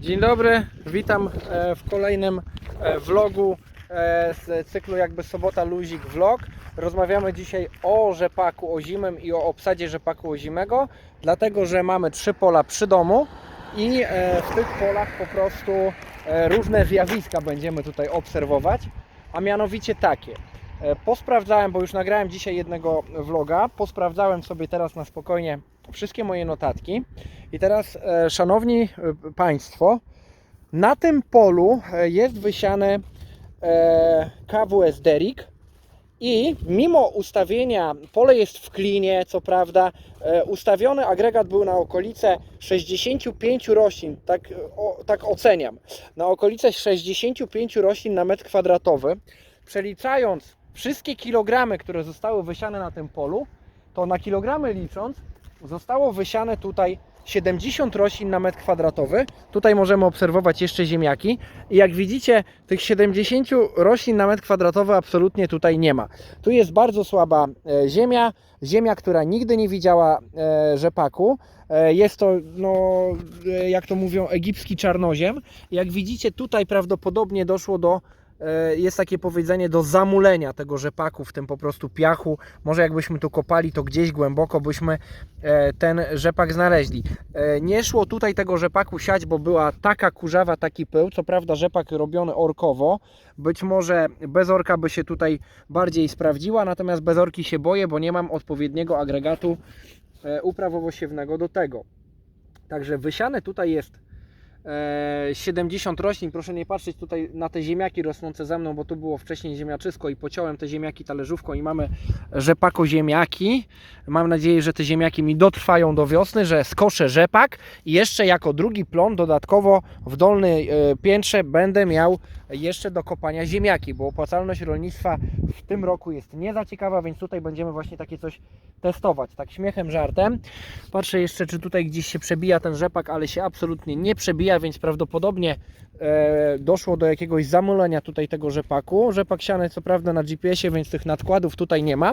Dzień dobry, witam e, w kolejnym e, vlogu e, z cyklu jakby Sobota Luzik Vlog. Rozmawiamy dzisiaj o rzepaku ozimym i o obsadzie rzepaku ozimego, dlatego że mamy trzy pola przy domu i w tych polach po prostu różne zjawiska będziemy tutaj obserwować, a mianowicie takie. Posprawdzałem, bo już nagrałem dzisiaj jednego vloga, posprawdzałem sobie teraz na spokojnie wszystkie moje notatki i teraz, e, szanowni e, Państwo, na tym polu e, jest wysiane KWS Derik i mimo ustawienia, pole jest w klinie, co prawda, ustawiony agregat był na okolice 65 roślin, tak, o, tak oceniam, na okolice 65 roślin na metr kwadratowy. Przeliczając wszystkie kilogramy, które zostały wysiane na tym polu, to na kilogramy licząc, zostało wysiane tutaj 70 roślin na metr kwadratowy. Tutaj możemy obserwować jeszcze ziemniaki. I jak widzicie, tych 70 roślin na metr kwadratowy absolutnie tutaj nie ma. Tu jest bardzo słaba e, ziemia, ziemia, która nigdy nie widziała e, rzepaku. E, Jest to, no, jak to mówią, egipski czarnoziem. Jak widzicie, tutaj prawdopodobnie doszło do jest takie powiedzenie do zamulenia tego rzepaku w tym po prostu piachu. Może jakbyśmy tu kopali, to gdzieś głęboko byśmy e, ten rzepak znaleźli. E, Nie szło tutaj tego rzepaku siać, bo była taka kurzawa, taki pył. Co prawda rzepak robiony orkowo. Być może bez orka by się tutaj bardziej sprawdziła, natomiast bez orki się boję, bo nie mam odpowiedniego agregatu e, uprawowo-siewnego do tego. Także wysiane tutaj jest e, 70 roślin. Proszę nie patrzeć tutaj na te ziemniaki rosnące za mną, bo tu było wcześniej ziemniaczysko i pociąłem te ziemniaki talerzówką i mamy rzepako ziemniaki. Mam nadzieję, że te ziemniaki mi dotrwają do wiosny, że skoszę rzepak i jeszcze jako drugi plon dodatkowo w dolnej e, piętrze będę miał jeszcze do kopania ziemniaki, bo opłacalność rolnictwa w tym roku jest nie za ciekawa, więc tutaj będziemy właśnie takie coś testować. Tak śmiechem, żartem. Patrzę jeszcze, czy tutaj gdzieś się przebija ten rzepak, ale się absolutnie nie przebija, więc prawdopodobnie e, doszło do jakiegoś zamulenia tutaj tego rzepaku. Rzepak siany co prawda na GPS-ie, więc tych nadkładów tutaj nie ma.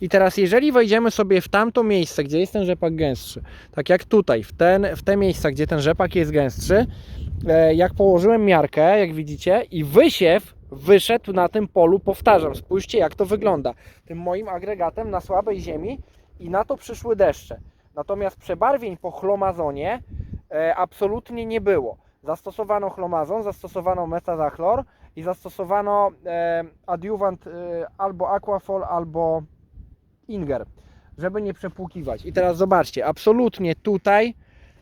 I teraz jeżeli wejdziemy sobie w tamto miejsce, gdzie jest ten rzepak gęstszy, tak jak tutaj, w, ten, w te miejsca, gdzie ten rzepak jest gęstszy, e, jak położyłem miarkę, jak widzicie, i wysiew wyszedł na tym polu, powtarzam, spójrzcie jak to wygląda, tym moim agregatem na słabej ziemi i na to przyszły deszcze. Natomiast przebarwień po chlomazonie absolutnie nie było. Zastosowano chlomazon, zastosowano metazachlor i zastosowano e, adiuwant e, albo aquafol, albo inger, żeby nie przepłukiwać. I teraz zobaczcie, absolutnie tutaj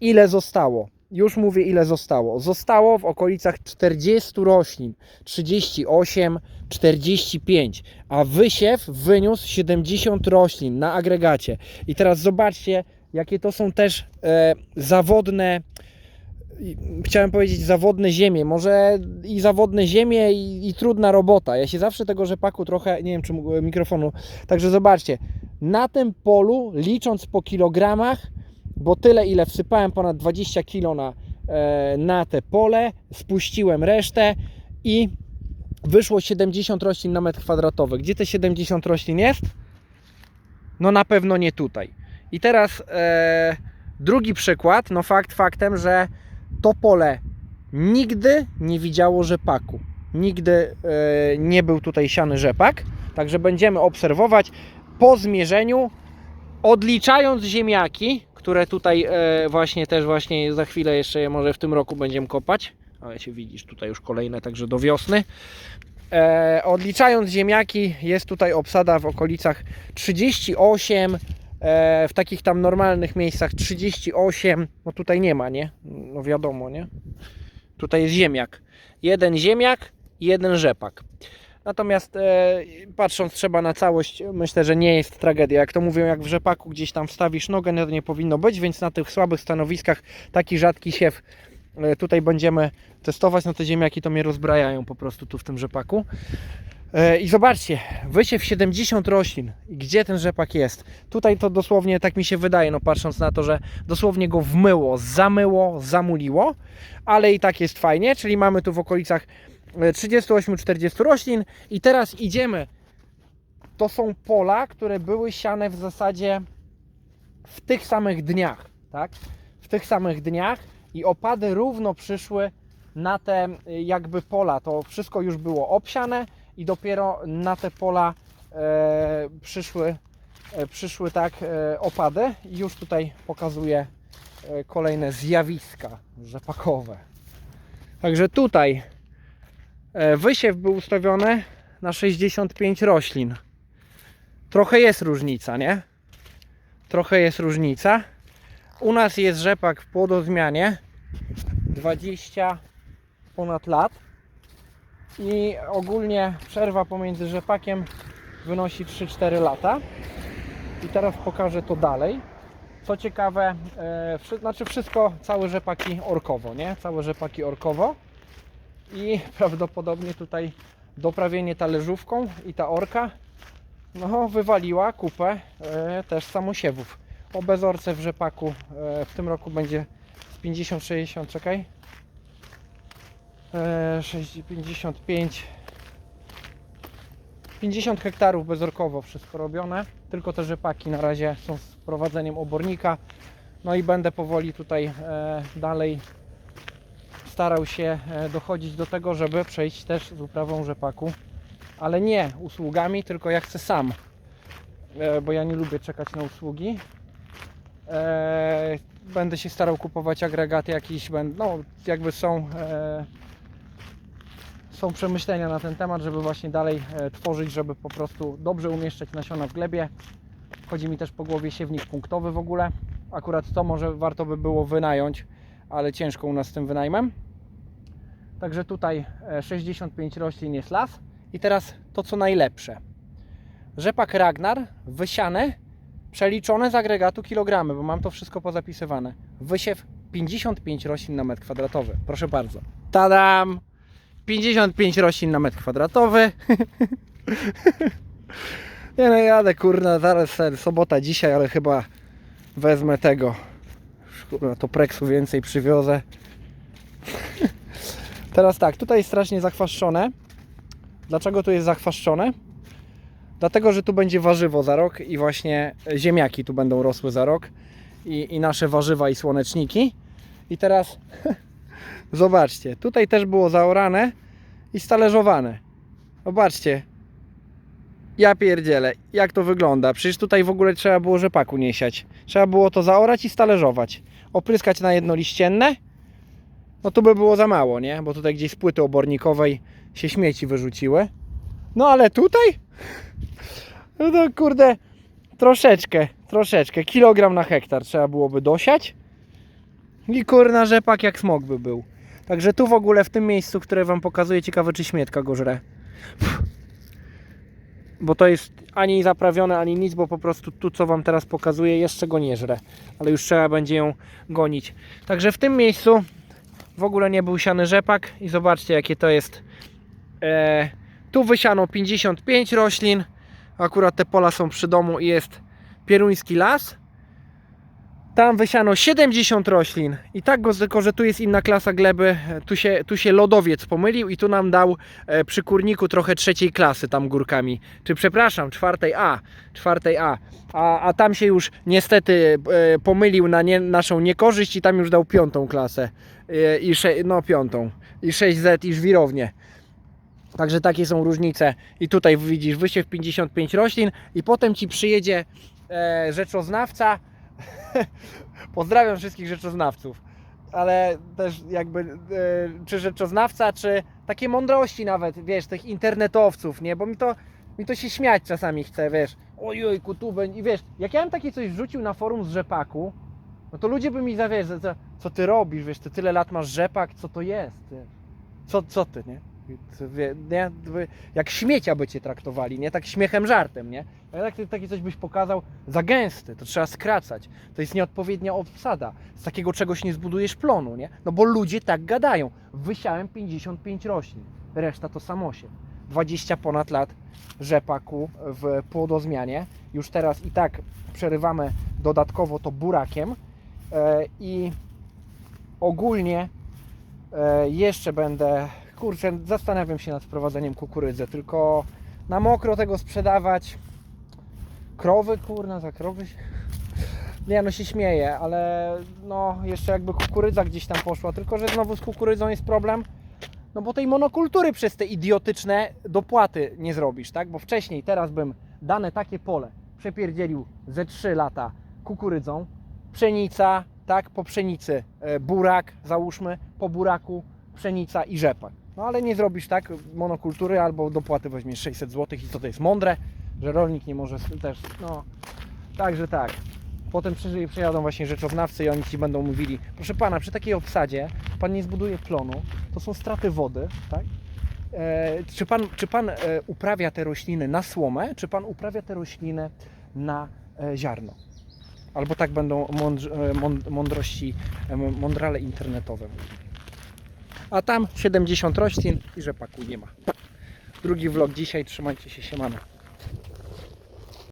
ile zostało. Już mówię ile zostało. Zostało w okolicach 40 roślin, 38, 45, a wysiew wyniósł 70 roślin na agregacie. I teraz zobaczcie, jakie to są też e, zawodne chciałem powiedzieć zawodne ziemie, może i zawodne ziemie i, i trudna robota. Ja się zawsze tego rzepaku trochę, nie wiem czy mikrofonu, także zobaczcie, na tym polu licząc po kilogramach, bo tyle ile wsypałem ponad 20 kg na, e, na te pole, spuściłem resztę i wyszło 70 roślin na metr kwadratowy. Gdzie te 70 roślin jest? No na pewno nie tutaj. I teraz e, drugi przykład, no fakt faktem, że to pole nigdy nie widziało rzepaku. Nigdy e, nie był tutaj siany rzepak. Także będziemy obserwować po zmierzeniu, odliczając ziemniaki, które tutaj e, właśnie też właśnie za chwilę jeszcze je może w tym roku będziemy kopać. Ale się widzisz tutaj już kolejne, także do wiosny. E, odliczając ziemniaki, jest tutaj obsada w okolicach 38, e, w takich tam normalnych miejscach 38, no tutaj nie ma, nie? No wiadomo, nie? Tutaj jest ziemniak. Jeden ziemniak i jeden rzepak. Natomiast e, patrząc trzeba na całość, myślę, że nie jest tragedia. Jak to mówią, jak w rzepaku gdzieś tam wstawisz nogę, no to nie powinno być, więc na tych słabych stanowiskach taki rzadki siew e, tutaj będziemy testować. No te ziemniaki to mnie rozbrajają po prostu tu w tym rzepaku. E, I zobaczcie, wysiew 70 roślin. Gdzie ten rzepak jest? Tutaj to dosłownie tak mi się wydaje, no patrząc na to, że dosłownie go wmyło, zamyło, zamuliło, ale i tak jest fajnie, czyli mamy tu w okolicach e, 38-40 roślin i teraz idziemy. To są pola, które były siane w zasadzie w tych samych dniach, tak? W tych samych dniach i opady równo przyszły na te y, jakby pola. To wszystko już było obsiane i dopiero na te pola e, przyszły, e, przyszły tak e, opady. I już tutaj pokazuję e, kolejne zjawiska rzepakowe. Także tutaj e, wysiew był ustawiony na 65 roślin. Trochę jest różnica, nie? Trochę jest różnica. U nas jest rzepak w płodozmianie 20 ponad lat i ogólnie przerwa pomiędzy rzepakiem wynosi 3-4 lata. I teraz pokażę to dalej. Co ciekawe, e, znaczy wszystko, całe rzepaki orkowo, nie? Całe rzepaki orkowo. I prawdopodobnie tutaj doprawienie talerzówką i ta orka no, wywaliła kupę e, też samosiewów. O bezorce w rzepaku e, w tym roku będzie z 50-60, czekaj. E, 6, 55 50 hektarów bezorkowo wszystko robione. Tylko te rzepaki na razie są z prowadzeniem obornika. No i będę powoli tutaj e, dalej starał się e, dochodzić do tego, żeby przejść też z uprawą rzepaku. Ale nie usługami, tylko ja chcę sam. E, bo ja nie lubię czekać na usługi. E, będę się starał kupować agregaty jakieś, no jakby są e, są przemyślenia na ten temat, żeby właśnie dalej e, tworzyć, żeby po prostu dobrze umieszczać nasiona w glebie. Chodzi mi też po głowie siewnik punktowy w ogóle. Akurat to może warto by było wynająć, ale ciężko u nas z tym wynajmem. Także tutaj e, 65 roślin jest las. I teraz to co najlepsze. Rzepak Ragnar wysiane, przeliczone z agregatu kilogramy, bo mam to wszystko pozapisywane. Wysiew 55 roślin na metr kwadratowy. Proszę bardzo. Tadam! 55 roślin na metr kwadratowy. Nie no, jadę kurna, zaraz sorry, sobota dzisiaj, ale chyba wezmę tego. Już, Kurwa, to preksu więcej przywiozę. Teraz tak, tutaj jest strasznie zachwaszczone. Dlaczego tu jest zachwaszczone? Dlatego, że tu będzie warzywo za rok i właśnie ziemniaki tu będą rosły za rok i, i nasze warzywa i słoneczniki. I teraz zobaczcie, tutaj też było zaorane i stalerzowane. Zobaczcie. Ja pierdzielę, jak to wygląda. Przecież tutaj w ogóle trzeba było rzepaku nie siać. Trzeba było to zaorać i stalerzować. Opryskać na jedno liścienne. No to by było za mało, nie? Bo tutaj gdzieś z płyty obornikowej się śmieci wyrzuciły. No ale tutaj? No to kurde, troszeczkę, troszeczkę. Kilogram na hektar trzeba byłoby dosiać. I kurna rzepak jak smok by był. Także tu w ogóle w tym miejscu, które Wam pokazuję, ciekawe czy śmietka go żre. Bo to jest ani zaprawione, ani nic, bo po prostu tu co Wam teraz pokazuję, jeszcze go nie żre. Ale już trzeba będzie ją gonić. Także w tym miejscu w ogóle nie był siany rzepak i zobaczcie jakie to jest. E, tu wysiano 55 roślin. Akurat te pola są przy domu i jest pieruński las. Tam wysiano 70 roślin i tak go, tylko że tu jest inna klasa gleby, tu się, tu się lodowiec pomylił i tu nam dał e, przy kurniku trochę trzeciej klasy tam górkami, czy przepraszam, czwartej A, czwartej A, a, a tam się już niestety e, pomylił na nie, naszą niekorzyść i tam już dał piątą klasę, e, i sze, no piątą, i 6Z i żwirownię. Także takie są różnice. I tutaj widzisz wysiew 55 roślin i potem Ci przyjedzie e, rzeczoznawca, Pozdrawiam wszystkich rzeczoznawców. Ale też jakby, e, czy rzeczoznawca, czy takie mądrości nawet, wiesz, tych internetowców, nie? Bo mi to, mi to się śmiać czasami chce, wiesz. Ojojku, tu będzie, i wiesz, jak ja bym takie coś wrzucił na forum z rzepaku, no to ludzie by mi zawiesz, co, co ty robisz, wiesz, ty tyle lat masz rzepak, co to jest, ty? Co, co ty, nie? Wie- Nie, jak śmiecia by cię traktowali, nie? Tak śmiechem, żartem, nie? Jak ty takie coś byś pokazał za gęsty, to trzeba skracać. To jest nieodpowiednia obsada. Z takiego czegoś nie zbudujesz plonu, nie? No bo ludzie tak gadają. Wysiałem 55 roślin, reszta to samosiew. 20 ponad lat rzepaku w płodozmianie. Już teraz i tak przerywamy dodatkowo to burakiem e, i ogólnie e, jeszcze będę, kurczę, zastanawiam się nad wprowadzeniem kukurydzy, tylko na mokro tego sprzedawać krowy, kurna, za krowy się- Nie no się śmieję, ale no jeszcze jakby kukurydza gdzieś tam poszła, tylko że znowu z kukurydzą jest problem, no bo tej monokultury przez te idiotyczne dopłaty nie zrobisz, tak? Bo wcześniej, teraz bym dane takie pole przepierdzielił ze 3 lata kukurydzą, pszenica, tak? Po pszenicy e, burak, załóżmy, po buraku pszenica i rzepak. No ale nie zrobisz tak monokultury albo dopłaty weźmiesz 600 zł i co to jest mądre, że rolnik nie może też, no także tak. Potem przyjadą właśnie rzeczoznawcy i oni ci będą mówili, proszę pana, przy takiej obsadzie pan nie zbuduje plonu, to są straty wody, tak? E, czy pan, czy pan e, uprawia te rośliny na słomę, czy pan uprawia te rośliny na e, ziarno? Albo tak będą mądrz, e, mąd- mądrości, e, mądrale internetowe. A tam 70 roślin i rzepaku nie ma. Drugi vlog dzisiaj, trzymajcie się, siemano.